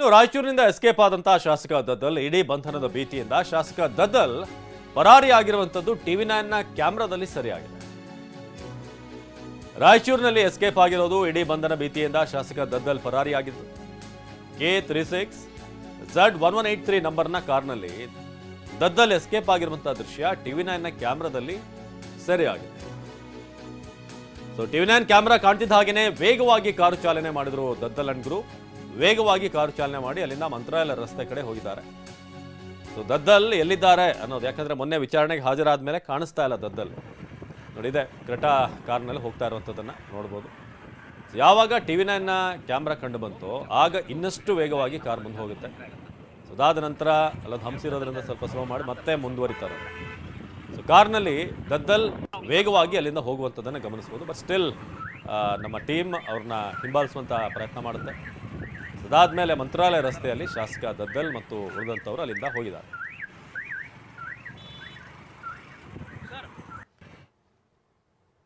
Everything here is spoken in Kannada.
ಇನ್ನು ರಾಯಚೂರಿನಿಂದ ಎಸ್ಕೇಪ್ ಆದಂತಹ ಶಾಸಕ ದದ್ದಲ್, ಇಡೀ ಬಂಧನದ ಭೀತಿಯಿಂದ ಶಾಸಕ ದದ್ದಲ್ ಪರಾರಿಯಾಗಿರುವಂಥದ್ದು ಟಿವಿ ನೈನ್ನ ಕ್ಯಾಮ್ರಾದಲ್ಲಿ ಸರಿಯಾಗಿದೆ. ರಾಯಚೂರಿನಲ್ಲಿ ಎಸ್ಕೇಪ್ ಆಗಿರೋದು ಇಡೀ ಬಂಧನ ಭೀತಿಯಿಂದ ಶಾಸಕ Daddal ಪರಾರಿಯಾಗಿದ್ದು. K three six, Z one one eight three ನಂಬರ್ನ ಕಾರ್ನಲ್ಲಿ ದದ್ದಲ್ ಎಸ್ಕೇಪ್ ಆಗಿರುವಂತಹ ದೃಶ್ಯ ಟಿವಿ ನೈನ್ನ ಕ್ಯಾಮ್ರಾದಲ್ಲಿ ಸೆರೆಯಾಗಿದೆ. ಸೊ ಟಿವಿ ನೈನ್ ಕ್ಯಾಮ್ರಾ ಕಾಣ್ತಿದ್ದ ಹಾಗೆಯೇ ವೇಗವಾಗಿ ಕಾರು ಚಾಲನೆ ಮಾಡಿದ್ರು ದದ್ದಲ್ ಅಂಡ್ ಗ್ರೂಪ್ ವೇಗವಾಗಿ ಕಾರು ಚಾಲನೆ ಮಾಡಿ ಅಲ್ಲಿಂದ ಮಂತ್ರಾಲಯ ರಸ್ತೆ ಕಡೆ ಹೋಗಿದ್ದಾರೆ. ಸೊ ದದ್ದಲ್ ಎಲ್ಲಿದ್ದಾರೆ ಅನ್ನೋದು ಯಾಕಂದ್ರೆ ಮೊನ್ನೆ ವಿಚಾರಣೆಗೆ ಹಾಜರಾದ ಮೇಲೆ ಕಾಣಿಸ್ತಾ ಇಲ್ಲ ದದ್ದಲ್. ನೋಡಿದೆ, ಕ್ರೆಟಾ ಕಾರ್ನಲ್ಲಿ ಹೋಗ್ತಾ ಇರುವಂಥದ್ದನ್ನು ನೋಡ್ಬೋದು. ಯಾವಾಗ ಯಾವಾಗ ಟಿವಿ ನೈನ್ನ ಕ್ಯಾಮ್ರಾ ಕಂಡು ಬಂತು, ಆಗ ಇನ್ನಷ್ಟು ವೇಗವಾಗಿ ಕಾರ್ ಮುಂದೆ ಹೋಗುತ್ತೆ. ಅದಾದ ನಂತರ ಅಲ್ಲೊಂದು ಹಂಸಿರೋದ್ರಿಂದ ಸ್ವಲ್ಪ ಸ್ಲೋ ಮಾಡಿ ಮತ್ತೆ ಮುಂದುವರಿತಾರೆ. ಸೊ ಕಾರ್ನಲ್ಲಿ ದದ್ದಲ್ ವೇಗವಾಗಿ ಅಲ್ಲಿಂದ ಹೋಗುವಂಥದ್ದನ್ನು ಗಮನಿಸ್ಬೋದು. ಬಟ್ ಸ್ಟಿಲ್ ನಮ್ಮ ಟೀಮ್ ಅವ್ರನ್ನ ಹಿಂಬಾಲಿಸುವಂತಹ ಪ್ರಯತ್ನ ಮಾಡುತ್ತೆ. ಅದಾದಮೇಲೆ ಮಂತ್ರಾಲಯ ರಸ್ತೆಯಲ್ಲಿ ಶಾಸಕ ದದ್ದಲ್ ಮತ್ತು ಉಳಿದಂಥವ್ರು ಅಲ್ಲಿಂದ ಹೋಗಿದ್ದಾರೆ.